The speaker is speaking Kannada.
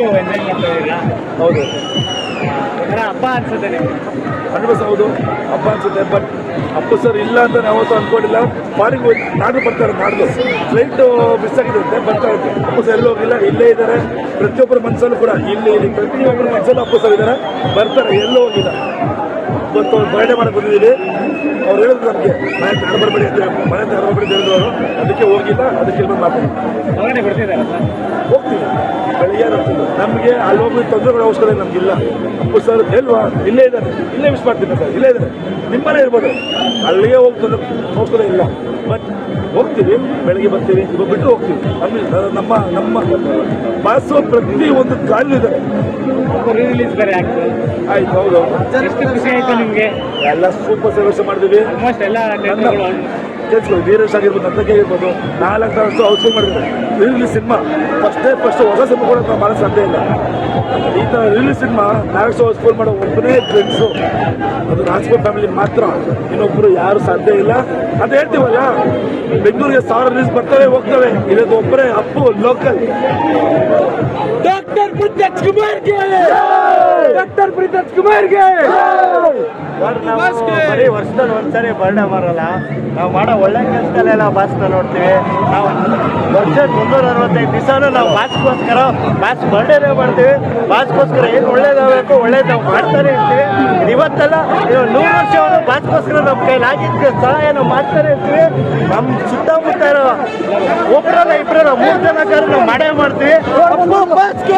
ಫುಲ್ಲು ಎಂಜಾಯ್ ಮಾಡ್ತಾ ಇದ್ದೀರಾ ಹೌದು. ಒಂಥರ ಹಬ್ಬ ಅನ್ಸುತ್ತೆ ನಿಮಗೆ. ಹಂಡ್ರೆಡ್ ಹೌದು ಹಬ್ಬ ಅನ್ಸುತ್ತೆ ಬಟ್ ಅಪ್ಪು ಸರ್ ಇಲ್ಲ ಅಂತ ನಾವು ಅವತ್ತು ಅನ್ಕೊಂಡಿಲ್ಲ ಫಾರಿನ್ ನಾಡು ಬರ್ತಾರೆ ನಾಡ್ದು. ಫ್ಲೈಟ್ ಮಿಸ್ ಆಗಿದೆ ಅಂತ ಬರ್ತಾ ಇರುತ್ತೆ. ಅಪ್ಪು ಸರ್ ಎಲ್ಲೂ ಹೋಗಿಲ್ಲ ಇಲ್ಲೇ ಇದ್ದಾರೆ. ಪ್ರತಿಯೊಬ್ಬರ ಮನಸ್ಸಲ್ಲೂ ಕೂಡ ಇಲ್ಲಿ ಇಲ್ಲಿ ಪ್ರತಿಯೊಬ್ಬರ ಮನಸ್ಸಲ್ಲೂ ಅಪ್ಪು ಸರ್ ಇದ್ದಾರೆ. ಬರ್ತಾರೆ ಎಲ್ಲೂ ಹೋಗಿಲ್ಲ. ಇವತ್ತು ಬರ್ಡೇ ಮಾಡಕ್ಕೆ ಬಂದಿದ್ದೀವಿ. ಅವ್ರು ಹೇಳಿದ್ರು ನಮಗೆ ಮನೆ ಯಾರು ಬರಬೇಡಿ ಅಂತ ಮನೆ ಹೇಳಿದ್ರು ಅವರು. ಅದಕ್ಕೆ ಹೋಗಿಲ್ಲ ಅದಕ್ಕೆ ಇಲ್ಲಿ ನಮಗೆ ಅಲ್ಲಿ ಹೋಗಿ ತೊಂದರೆಗಳ ಅವಶ್ಯಕತೆ ನಮಗಿಲ್ಲ ಅಪ್ಪು ಸರ್ ಎಲ್ವಾ ಇಲ್ಲೇ ಇದ್ದಾರೆ. ಇಲ್ಲೇ ಮಿಸ್ ಮಾಡ್ತೀನಿ ಸರ್ ಇಲ್ಲೇ ಇದ್ದಾರೆ. ನಿಮ್ಮಲ್ಲೇ ಇರ್ಬೋದು. ಅಲ್ಲಿಗೆ ಹೋಗ್ತದೆ ಅವಶ್ಯಕತೆ ಇಲ್ಲ. ಬಟ್ ಹೋಗ್ತೀವಿ ಬೆಳಗ್ಗೆ ಬರ್ತೀವಿ ಇವಾಗ ಬಿಟ್ಟು ಹೋಗ್ತೀವಿ. ಅಂದ್ರೆ ನಮ್ಮ ನಮ್ಮ ಬಾಸು ಪ್ರತಿ ಒಂದು ಕಾಲು ಇದೆ ರಿಲೀಸ್ ಬೇರೆ ಆಗ್ತದೆ. ಆಯ್ತು ಹೌದು ಎಷ್ಟು ಖುಷಿ ಆಯ್ತು ನಿಮಗೆ? ಎಲ್ಲ ಸೂಪರ್ ಸರ್ವಿಸ್ ಮಾಡಿದ್ವಿ ಆಲ್ಮೋಸ್ಟ್ ಎಲ್ಲ ವೀರೇಶ್ ಆಗಿರ್ಬೋದು ನಂತಕ್ಕೆ ಇರ್ಬೋದು ನಾಲ್ಕು ವರ್ಷ ಔಷಧಿ ಮಾಡಿದ್ದಾರೆ. ರಿಲೀಸ್ ಸಿನಿಮಾ ಫಸ್ಟೇ ಫಸ್ಟ್ ಹೊಸ ಸಿನಿಮಾ ಕೂಡ ಮಾಡೋಕ್ಕೆ ಸಾಧ್ಯ ಇಲ್ಲ. ಈ ಥರ ರಿಲೀಸ್ ಸಿನಿಮಾ ನಾಲ್ಕು ಸಾವಿರ ಹೌಸ್ಫುಲ್ ಮಾಡೋ ಒಬ್ಬನೇ ಫ್ರೆಂಡ್ಸು ಅದು ರಾಜ್ಕೋಟ್ ಫ್ಯಾಮಿಲಿ ಮಾತ್ರ. ಇನ್ನೊಬ್ಬರು ಯಾರು ಸಾಧ್ಯ ಇಲ್ಲ. ಅದು ಹೇಳ್ತೀವಲ್ಲ ಬೆಂಗಳೂರಿಗೆ ಸಾವಿರ ರಿಲೀಸ್ ಬರ್ತವೆ ಹೋಗ್ತವೆ. ಇರೋದು ಒಬ್ಬರೇ ಅಪ್ಪು ಲೋಕಲ್ ಡಾಕ್ಟರ್ ಪೃಥ್ವೀರಾಜ್ ಕುಮಾರ್ಗೆ ಡಾಕ್ಟರ್ ಪೃಥ್ವೀರಾಜ್ ಕುಮಾರ್ಗೆ ಬರೀ ವರ್ಷದಲ್ಲಿ ಒಂದ್ಸರಿ ಬರ್ಡೇ ಬರಲ್ಲ ನಾವು ಮಾಡೋ ಒಳ್ಳೆ ಕೆಲಸದಲ್ಲೆಲ್ಲ ಬಾಸ್ನ ನೋಡ್ತೀವಿ. ನಾವು ವರ್ಷದ ಮುನ್ನೂರ ಅರವತ್ತೈದು ದಿವಸನೂ ನಾವು ಬಾಸ್ಗೋಸ್ಕರ ಬಾಸ್ ಬರ್ಡೇನೇ ಮಾಡ್ತೀವಿ. ಬಾಸ್ಗೋಸ್ಕರ ಏನು ಒಳ್ಳೇದಾಗಬೇಕು ಒಳ್ಳೇದು ನಾವು ಮಾಡ್ತಾನೆ ಇರ್ತೀವಿ. ಇದು ಇವತ್ತೆಲ್ಲ ನೂರು ವರ್ಷ ಬಾಸ್ಗೋಸ್ಕರ ನಮ್ಮ ಕೈಲಾಗಿದ್ದ ಸಹಾಯ ನಾವು ಮಾಡ್ತಾನೆ ಇರ್ತೀವಿ. ನಮ್ಮ ಸುತ್ತಮುತ್ತ ಇರೋ ಒಬ್ಬರಲ್ಲ ಇಬ್ಬರಲ್ಲ ಮೂರು ಜನ ಕಾರ್ ನಾವು ಮಾಡೇ ಮಾಡ್ತೀವಿ. ಮಾಸ್ಕ್